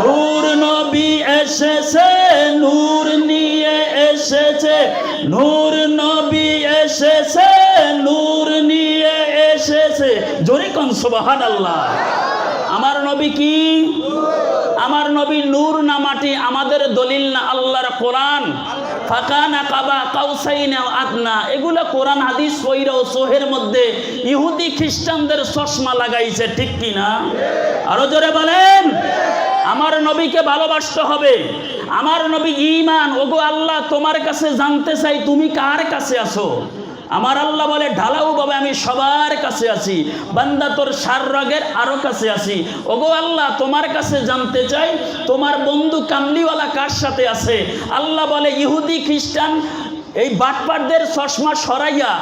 নূর নবী এসেছে, নূর নিয়ে এসেছে, নূর নবী এসেছে, নূর নিয়ে এসেছে। জোরে কন, সুবহানাল্লাহ। আমার নবী কি? আমার নবী নূর না মাটি আমাদের দলিল না আল্লাহর কোরআন? ফাকানা কাবা কাউসাইন আদনা। এগুলো কোরআন, হাদিস ও সোহের মধ্যে ইহুদি খ্রিস্টানদের চশমা লাগাইছে, ঠিক কি না আরও জোরে বলেন। আমার নবীকে ভালোবাসতে হবে। আমার নবী ইমান ওগো আল্লাহ, তোমার কাছে জানতে চাই তুমি কার কাছে আছো? আমার আল্লাহ বলে, ঢালাও বাবা আমি সবার কাছে আছি। বান্দা তোর সার রগের আরও কাছে আছি। ওগো আল্লাহ, তোমার কাছে জানতে চাই, তোমার বন্ধু কামলিওয়ালা কার সাথে আছে? আল্লাহ বলে, ইহুদি, খ্রিস্টান, এই বাটপাটদের চশমা সরাইয়া,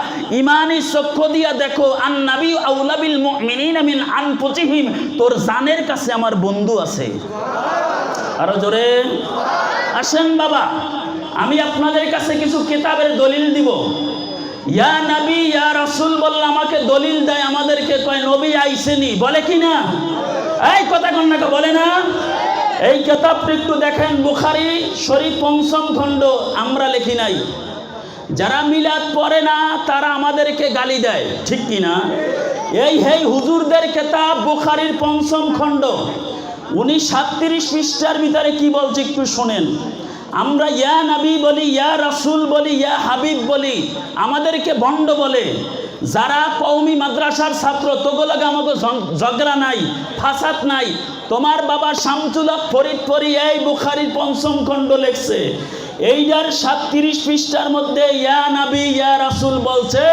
ইমানি চক্ষু দিয়া দেখো আন নাবি আউলাবিল মুমিনিন মিন আনফুসিহিম তোর জানের কাছে আমার বন্ধু আছে। আরও জোরে। আসেন বাবা, আমি আপনাদের কাছে কিছু কিতাবের দলিল দিব। ইয়া নবী, ইয়া রাসূল বললে আমাকে দলিল দেয়, আমাদেরকে কয়, নবী আইসেনি। বলে কি না? এই কথা কন্যাকে বলে না? এই কিতাবটা একটু দেখেন, বুখারি শরীফ পঞ্চম খণ্ড, আমরা লিখি নাই। যারা মিলাদ পড়ে না, তারা আমাদেরকে গালি দেয়। ঠিক কি না? এই হেই হুজুরদের কেতাব বুখারির পঞ্চম খণ্ড। উনি সাতত্রিশ পৃষ্ঠার ভিতরে কি বলছে একটু শোনেন। আমরা ইয়া নবী বলি, ইয়া রাসুল বলি, ইয়া হাবিব বলি, আমাদেরকে ভণ্ড বলে। যারা কৌমি মাদ্রাসার ছাত্র তোগুলোকে আমাকে ঝগ- ঝগড়া নাই, ফাসাদ নাই। তোমার বাবা শামতুল্লাহ ফরিদপুরি এই বুখারির পঞ্চম খণ্ড লেখছে। এইটার সাতত্রিশ পৃষ্ঠার মধ্যে, ইয়া নাবি, ইয়া রাসুল বলছে,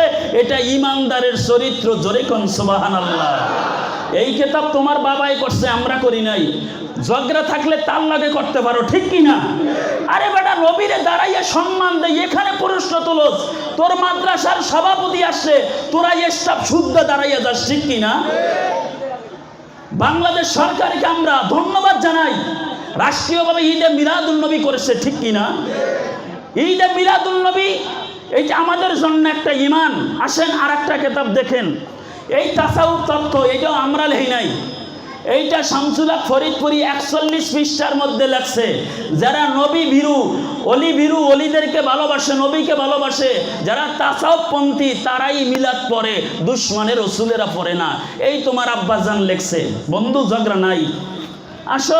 এটা ইমানদারের চরিত্র, জোরে কন সুবহানাল্লাহ। এই কেতাব তোমার বাবাই করছে, আমরা করি নাই। ঝগড়া থাকলে তার লাগে করতে পারো, ঠিক কি না? আরে বেটা রবিরে দাঁড়াইয়া সম্মান দেয় এখানে প্রশ্ন তুলস। তোর মাদ্রাসার সভাপতি আসছে, তোরা স্টাফ শুদ্ধ দাঁড়াইয়া যাস, ঠিক কি না? বাংলাদেশ সরকারকে আমরা রাষ্ট্রীয়ভাবে ঈদে মিলাদুল নবী করেছে, ঠিক কি না ঈদে মিলাদুল নবী এইটা আমাদের জন্য একটা ইমান আসেন আর একটা কেতাব দেখেন। এই তাসাউফ তত্ত্ব এইটাও আমরা লেহি নাই এইটা শামসুল্লাহ ফরিদপুরি একচল্লিশ পৃষ্ঠার মধ্যে লেখছে, যারা নবী ভীরু, অলি ভীরু, অলিদেরকে ভালোবাসে, নবীকে ভালোবাসে, যারা তাসাউপপন্থী তারাই মিলাদ পড়ে, দুশ্মনের রসুলেরা পড়ে না। এই তোমার আব্বাজান লেখছে, বন্ধু ঝগড়া নাই। আসো।